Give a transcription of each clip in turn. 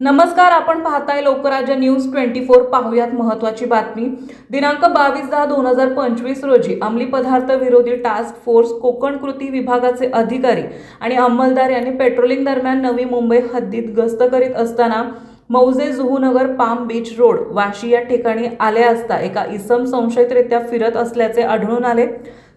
नमस्कार आपण पाहताय लोकराज्य न्यूज ट्वेंटी फोर पाहूयात महत्वाची बातमी. दिनांक बावीस दहा दोन हजार पंचवीस रोजी अंमली पदार्थ विरोधी टास्क फोर्स कोकण कृती विभागाचे अधिकारी आणि अंमलदार यांनी पेट्रोलिंग दरम्यान नवी मुंबई हद्दीत गस्त करीत असताना मौजे Juhunagar palm beach road Vashi या ठिकाणी आले असता एका इसम संशयितरित्या फिरत असल्याचे आढळून आले.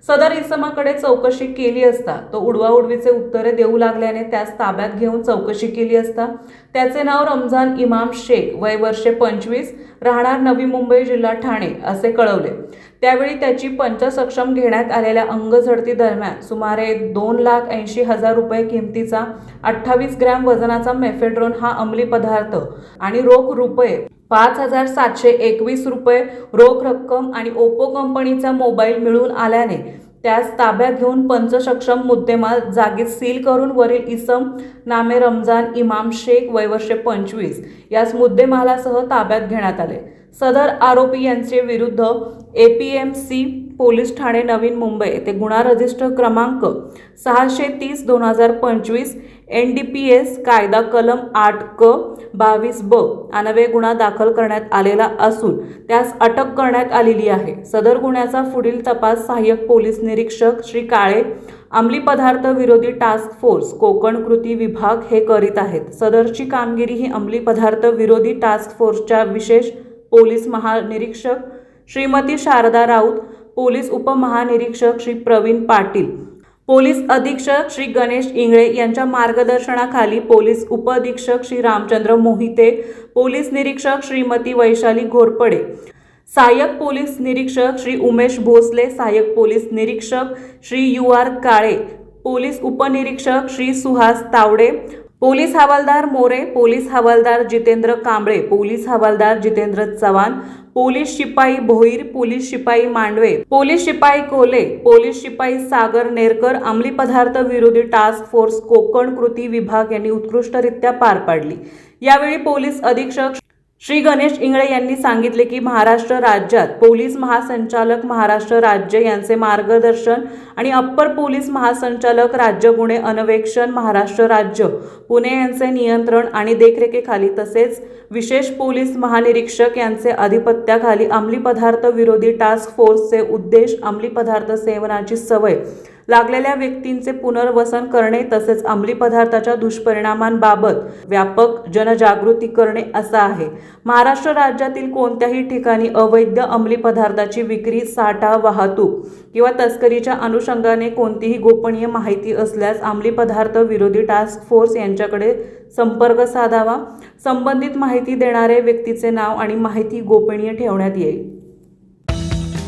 सदर इसमाकडे चौकशी केली असता तो उडवाउडवीचे उत्तरे देऊ लागल्याने त्यास ताब्यात घेऊन चौकशी केली असता. त्याचे नाव रमजान इमाम शेख वय वर्षे पंचवीस राहणार नवी मुंबई जिल्हा ठाणे असे कळवले. त्यावेळी त्याची पंचसक्षम घेण्यात आलेल्या अंगझडती दरम्यान सुमारे दोन लाख ऐंशी हजार रुपये किमतीचा अठ्ठावीस ग्रॅम वजनाचा मेफेड्रोन हा अंमली पदार्थ आणि रोख रुपये पाच हजार सातशे एकवीस रुपये रोख रक्कम आणि ओप्पो कंपनीचा मोबाईल मिळून आल्याने त्यास ताब्यात घेऊन पंचसक्षम मुद्देमाल जागीच सील करून वरील इसम नामे रमजान इमाम शेख वयवर्षे पंचवीस यास मुद्देमालासह ताब्यात घेण्यात आले. सदर आरोपी यांचे विरुद्ध A P M C police Thane नवीन मुंबई येथे गुन्हा रजिस्टर क्रमांक सहाशे तीस दोन हजार पंचवीस एन डी पी एस कायदा कलम आठ क बावीस ब अनवे गुन्हा दाखल करण्यात आलेला असून त्यास अटक करण्यात आलेली आहे. सदर गुन्ह्याचा पुढील तपास सहाय्यक पोलीस निरीक्षक श्री काळे अंमली पदार्थ विरोधी टास्क फोर्स कोकण कृती विभाग हे करीत आहेत. सदरची कामगिरी ही अंमली पदार्थ विरोधी टास्क फोर्सच्या विशेष पोलीस महानिरीक्षक श्रीमती शारदा राऊत पोलीस उपमहानिरीक्षक श्री प्रवीण पाटील पोलीस अधीक्षक श्री गणेश इंगळे यांच्या मार्गदर्शनाखाली पोलीस उपअधीक्षक श्री रामचंद्र मोहिते पोलीस निरीक्षक श्रीमती वैशाली घोरपडे सहाय्यक पोलीस निरीक्षक श्री उमेश भोसले सहाय्यक पोलीस निरीक्षक Shri U R Kale police उपनिरीक्षक श्री सुहास तावडे पोलीस हवालदार मोरे पोलीस हवालदार जितेंद्र कांबळे पोलीस हवालदार जितेंद्र चव्हाण पोलीस शिपाई भोईर पोलीस शिपाई मांडवे पोलीस शिपाई कोले पोलीस शिपाई सागर नेरकर अंमली पदार्थ विरोधी टास्क फोर्स कोकण कृती विभाग यांनी उत्कृष्टरित्या पार पाडली. यावेळी पोलीस अधीक्षक श्री गणेश इंगळे यांनी सांगितले की महाराष्ट्र राज्यात पोलीस महासंचालक महाराष्ट्र राज्य यांचे मार्गदर्शन आणि अप्पर पोलीस महासंचालक राज्य गुन्हे अनवेक्षण महाराष्ट्र राज्य पुणे यांचे नियंत्रण आणि देखरेखीखाली तसेच विशेष पोलीस महानिरीक्षक यांचे अधिपत्याखाली अंमली पदार्थ विरोधी टास्क फोर्सचे उद्देश अंमली पदार्थ सेवनाची सवय लागलेल्या व्यक्तींचे पुनर्वसन करणे तसेच अंमली पदार्थाच्या दुष्परिणामांबाबत व्यापक जनजागृती करणे असा आहे. महाराष्ट्र राज्यातील कोणत्याही ठिकाणी अवैध अंमली पदार्थाची विक्री साठा वाहतूक किंवा तस्करीच्या अनुषंगाने कोणतीही गोपनीय माहिती असल्यास अंमली पदार्थ विरोधी टास्क फोर्स यांच्याकडे संपर्क साधावा. संबंधित माहिती देणारे व्यक्तीचे नाव आणि माहिती गोपनीय ठेवण्यात येईल.